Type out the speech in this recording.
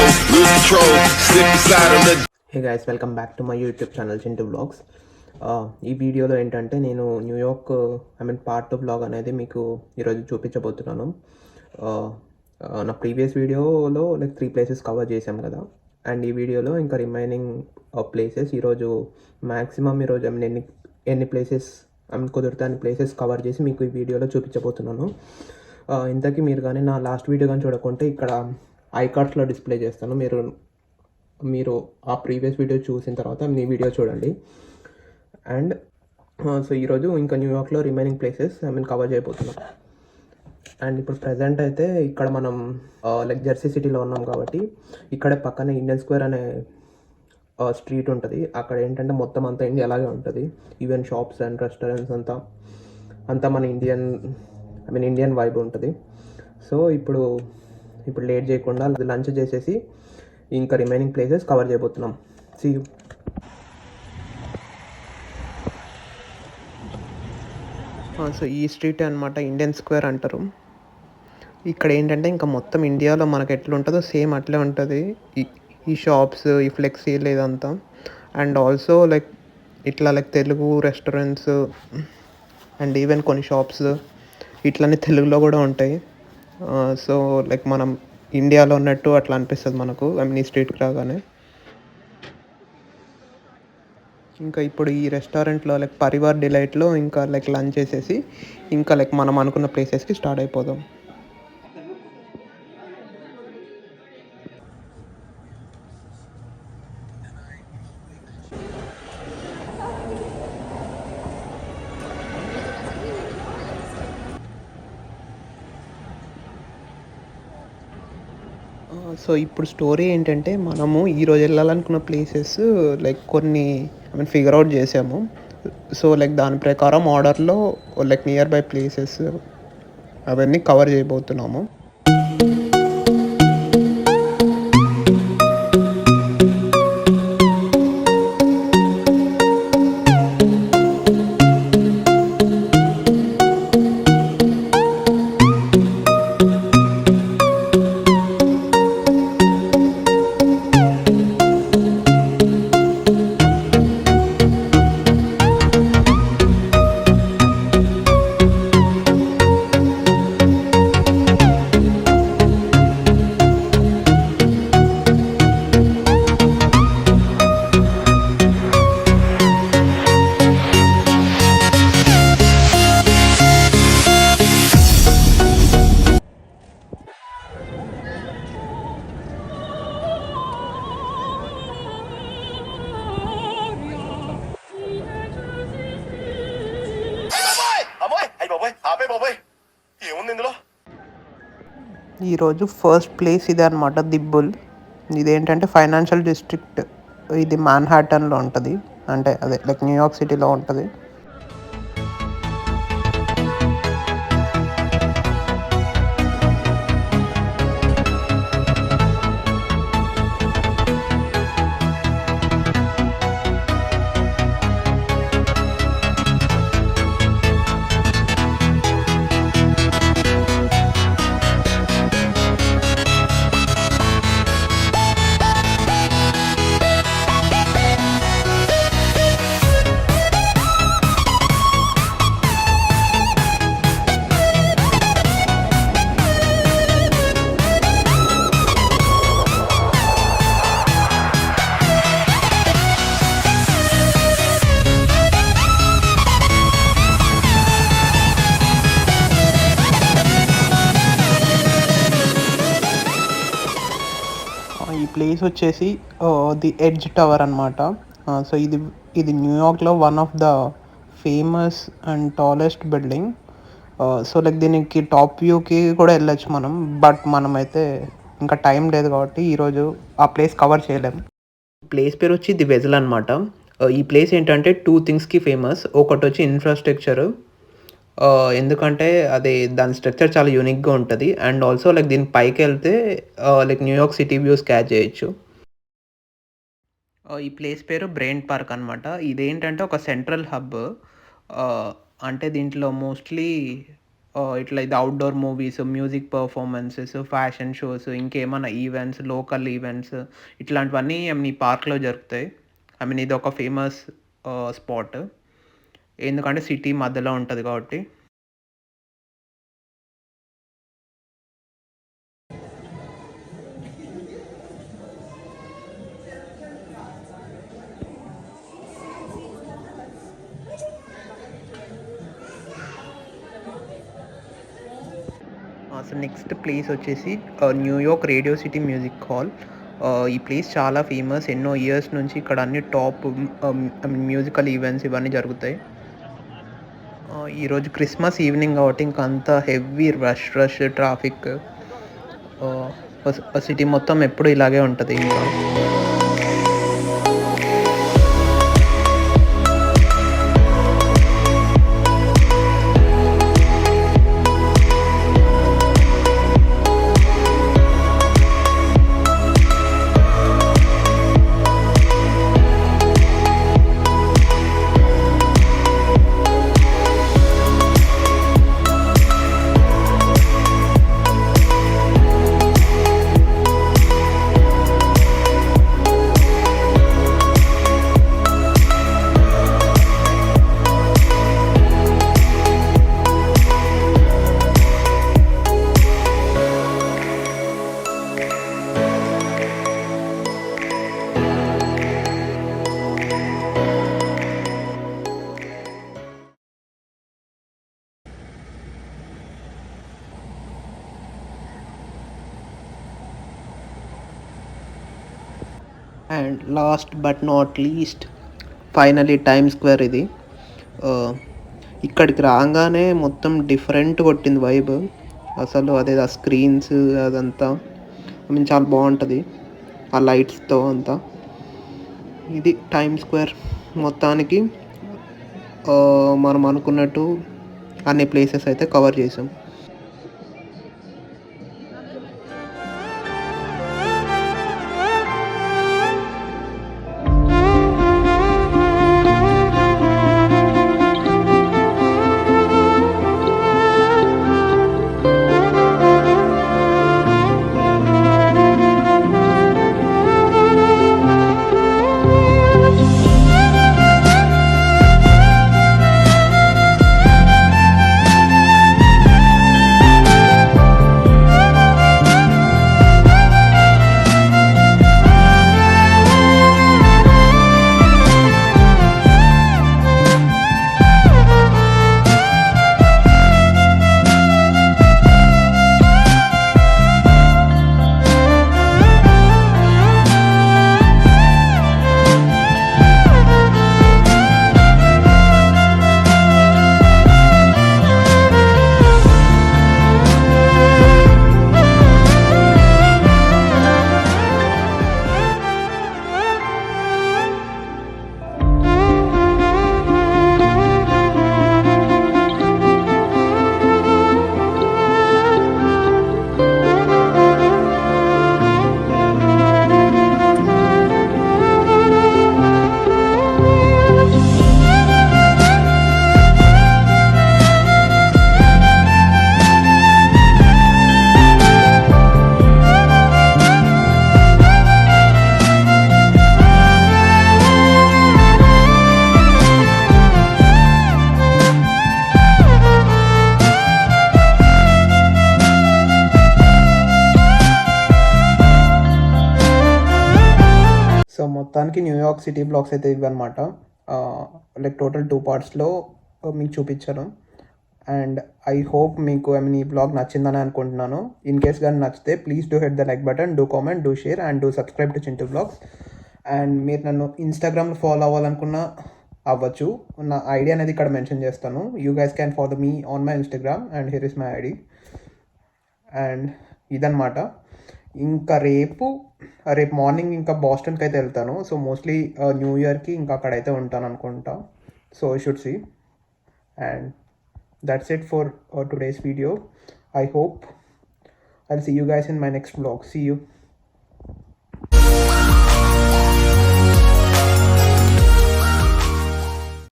lose control, on the hey guys welcome back to my YouTube channel Chintu blogs ఈ వీడియోలో ఏంటంటే నేను New York I mean part two blog అనేది మీకు ఈరోజు చూపించబోతున్నాను. Uh, uh, నా ప్రీవియస్ వీడియోలో లైక్ త్రీ ప్లేసెస్ కవర్ చేశాం కదా. అండ్ ఈ వీడియోలో ఇంకా రిమైనింగ్ ప్లేసెస్ uh, ఈరోజు మ్యాక్సిమం ఈరోజు ఐ మీన్ ఎన్ని ఎన్ని ప్లేసెస్ ఐ మీన్ కుదిరితే అన్ని ప్లేసెస్ కవర్ చేసి మీకు ఈ వీడియోలో చూపించబోతున్నాను. ఇంతకీ మీరు కానీ నా లాస్ట్ వీడియో కానీ చూడకుంటే ఇక్కడ ఐ కార్డ్స్లో డిస్ప్లే చేస్తాను. మీరు మీరు ఆ ప్రీవియస్ వీడియో చూసిన తర్వాత మీ వీడియో చూడండి. అండ్ సో uh, ఈరోజు ఇంకా న్యూయార్క్లో remaining places I mean cover చేయబోతున్నాం. అండ్ ఇప్పుడు ప్రజెంట్ అయితే ఇక్కడ మనం లైక్ జెర్సీ సిటీలో ఉన్నాం కాబట్టి ఇక్కడే పక్కనే ఇండియన్ స్క్వేర్ అనే uh, స్ట్రీట్ ఉంటుంది. అక్కడ ఏంటంటే మొత్తం అంతా ఇండియా అలాగే ఉంటుంది. ఈవెన్ షాప్స్ అండ్ రెస్టారెంట్స్ అంతా అంతా మన Indian I mean Indian vibe ఉంటుంది. సో ఇప్పుడు ఇప్పుడు లేట్ చేయకుండా లంచ్ చేసేసి ఇంకా రిమైనింగ్ ప్లేసెస్ కవర్ చేయబోతున్నాం. సీ యూ సో ఈ స్ట్రీట్ అనమాట ఇండియన్ స్క్వేర్ అంటారు. ఇక్కడ ఏంటంటే ఇంకా మొత్తం ఇండియాలో మనకు ఎట్లా ఉంటుందో సేమ్ అట్లే ఉంటుంది. ఈ ఈ షాప్స్ ఈ ఫ్లెక్సీ లేదంతా అండ్ ఆల్సో లైక్ ఇట్లా like Telugu restaurants and even కొన్ని షాప్స్ ఇట్లనే తెలుగులో కూడా ఉంటాయి. సో లైక్ మనం ఇండియాలో ఉన్నట్టు అట్లా అనిపిస్తుంది మనకు ఐ మీన్ ఈ స్ట్రీట్కి రాగానే. ఇంకా ఇప్పుడు ఈ రెస్టారెంట్లో లైక్ పరివార్ డిలైట్లో ఇంకా లైక్ లంచ్ చేసేసి ఇంకా లైక్ మనం అనుకున్న ప్లేసెస్కి స్టార్ట్ అయిపోదాం. సో ఇప్పుడు స్టోరీ ఏంటంటే మనము ఈరోజు వెళ్ళాలనుకున్న ప్లేసెస్ లైక్ కొన్ని ఐ మీన్ ఫిగర్ అవుట్ చేసాము. సో లైక్ దాని ప్రకారం ఆర్డర్లో లైక్ నియర్ బై ప్లేసెస్ అవన్నీ కవర్ చేయబోతున్నాము. ఈరోజు ఫస్ట్ ప్లేస్ ఇది అనమాట దిబ్బుల్. ఇదేంటంటే ఫైనాన్షియల్ డిస్ట్రిక్ట్ ఇది మాన్హాటన్లో ఉంటుంది. అంటే అదే లైక్ న్యూయార్క్ సిటీలో ఉంటుంది. వచ్చేసి ది ఎడ్జ్ టవర్ అనమాట సో ఇది ఇది న్యూయార్క్లో one of the famous and tallest building. So like దీనికి టాప్ వ్యూకి కూడా వెళ్ళొచ్చు మనం బట్ మనమైతే ఇంకా టైం లేదు కాబట్టి ఈరోజు ఆ ప్లేస్ కవర్ చేయలేం. ప్లేస్ పేరు వచ్చి ది వెజల్ అనమాట ఈ ప్లేస్ ఏంటంటే టూ థింగ్స్కి ఫేమస్. ఒకటి వచ్చి ఇన్ఫ్రాస్ట్రక్చర్. ఎందుకంటే అది దాని స్ట్రక్చర్ చాలా యూనిక్గా ఉంటుంది. అండ్ ఆల్సో లైక్ దీని పైకి వెళ్తే like New York city views catch చేయొచ్చు. ఈ ప్లేస్ పేరు బ్రెయిన్ పార్క్ అనమాట ఇదేంటంటే ఒక సెంట్రల్ హబ్ అంటే దీంట్లో మోస్ట్లీ ఇట్లా ఇది outdoor movies music performances fashion shows ఇంకేమైనా ఈవెంట్స్ లోకల్ ఈవెంట్స్ ఇట్లాంటివన్నీ ఐ మీన్ ఈ పార్క్లో జరుగుతాయి ఐ మీన్ ఇది ఒక ఫేమస్ స్పాట్ ఎందుకంటే సిటీ మధ్యలో ఉంటుంది కాబట్టి. సో నెక్స్ట్ ప్లేస్ వచ్చేసి New York radio city music hall. ఈ ప్లేస్ చాలా ఫేమస్. ఎన్నో ఇయర్స్ నుంచి ఇక్కడ అన్ని టాప్ మ్యూజికల్ ఈవెంట్స్ ఇవన్నీ జరుగుతాయి. ఈరోజు క్రిస్మస్ ఈవినింగ్ కాబట్టి ఇంకా అంత heavy rush rush traffic. City మొత్తం ఎప్పుడు ఇలాగే ఉంటుంది ఇంకా. And last but not least finally Time Square ఇది. ఇక్కడికి రాగానే మొత్తం డిఫరెంట్ కొట్టింది వైబ్. అసలు అదే ఆ స్క్రీన్స్ అదంతా. ఐ మీన్ చాలా బాగుంటుంది. ఆ లైట్స్తో అంతా. ఇది టైమ్ స్క్వేర్ మొత్తానికి. మనం అనుకున్నట్టు అన్ని ప్లేసెస్ అయితే కవర్ చేసాం. మొత్తానికి న్యూయార్క్ సిటీ బ్లాక్స్ అయితే ఇవన్నమాట లైక్ టోటల్ టూ పార్ట్స్లో మీకు చూపించాను. అండ్ ఐ హోప్ మీకు ఐ మీన్ ఈ బ్లాగ్ నచ్చిందని అనుకుంటున్నాను. ఇన్ కేస్ కానీ నచ్చితే please do hit the like button do comment do share and do subscribe to Chintu blogs and మీరు నన్ను ఇన్స్టాగ్రామ్లో ఫాలో అవ్వాలనుకున్నా అవ్వచ్చు. నా ఐడి అనేది ఇక్కడ మెన్షన్ చేస్తాను. You guys can follow me on my Instagram and here is my ID and ఇదన్నమాట. ఇంకా రేపు రేపు మార్నింగ్ ఇంకా బాస్టన్కి అయితే వెళ్తాను. సో మోస్ట్లీ న్యూ ఇయర్కి ఇంకా అక్కడైతే ఉంటాను అనుకుంటా. So should see and that's it for today's video I hope I'll see you guys in my next blog see you